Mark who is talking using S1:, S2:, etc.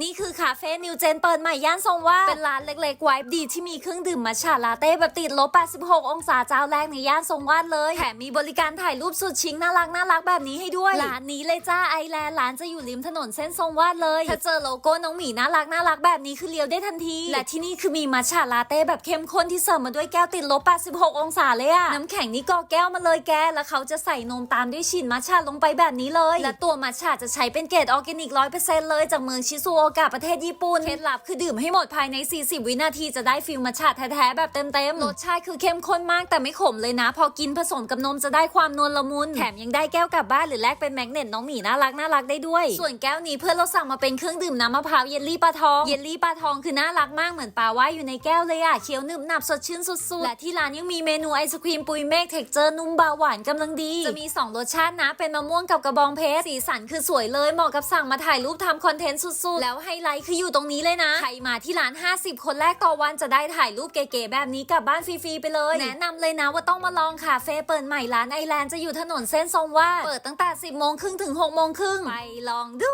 S1: นี่คือคาเฟ่นิวเจนเปิดใหม่ย่านทรงว่าดเป็นร้านเล็กๆไวบ์ดีที่มีเครื่องดื่มมัชฉะลาเต้แบบติดลบ 86 องศาเจ้าแรกในย่านทรงวาดเลยแถมมีบริการถ่ายรูปสุดชิคน่ารักน่ารักแบบนี้ให้ด้วย ร้านนี้เลยจ้าไอแลนด์ร้านจะอยู่ริมถนนเส้นทรงวาดเลย ถ้าเจอโลโก้น้องหมีน่ารักน่ารักแบบนี้คือเลี้ยวได้ทันที และที่นี่คือมีมัชฉะลาเต้แบบเข้มข้นที่เสิร์ฟมาด้วยแก้วติดลบ 86 องศาเลยอะน้ำแข็งนี่กอแก้วมาเลยแก แล้วเขาจะใส่นมตามด้วยชินมัชฉะลงไปแบบนี้เลย และตัวมัชฉะจะใช้เป็นเกรดออร์แกนิก100%เลยจากเมืองชิซูกะประเทศญี่ปุ่นเคล็ดลับคือดื่มให้หมดภายใน 40 วินาทีจะได้ฟิลมัชฉะแท้ๆแบบเต็มๆรสชาติคือเข้มข้นมากแต่ไม่ขมเลยนะ พอกินผสมกับนมจะได้ความนวลละมุนแถมยังได้แก้วกลับบ้านหรือแลกเป็นแมกเนตน้องหมีน่ารักน่ารักได้ด้วย ส่วนแก้วนี้เพื่อนเราสั่งมาเป็นเครื่องดื่มน้ำมะพร้าวเยลลี่ปลาทองเยลลี่ปลาทองคือน่ารักมากเหมือนปลาว่ายอยู่ในแก้วเลยอะเคี้ยวหนึบหนับสดชื่นสุดๆและที่ร้านยังมีเมนูไอศครีมปุยเมฆเท็กเจอร์นุ่มเบาหวานกำลังดีจะมี 2 รสชาตินะเป็นมะม่วงกับกระบองเพชรสีสันคือสวยเลยเหมาะกับสั่งมาถ่ายรูปทำคอนเทนต์สุดๆแล้วไฮไลท์คืออยู่ตรงนี้เลยนะ ใครมาที่ร้าน 50 คนแรกต่อวันจะได้ถ่ายรูปเก๋ๆแบบนี้กลับบ้านฟรีๆไปเลย แนะนำเลยนะว่าต้องมาลองคาเฟ่เปิดใหม่ร้านไอแลนด์จะอยู่ถนนเส้นทรงวาดเปิดตั้งแต่ 10โมงครึ่งถึง6โมงครึ่งไปลองดู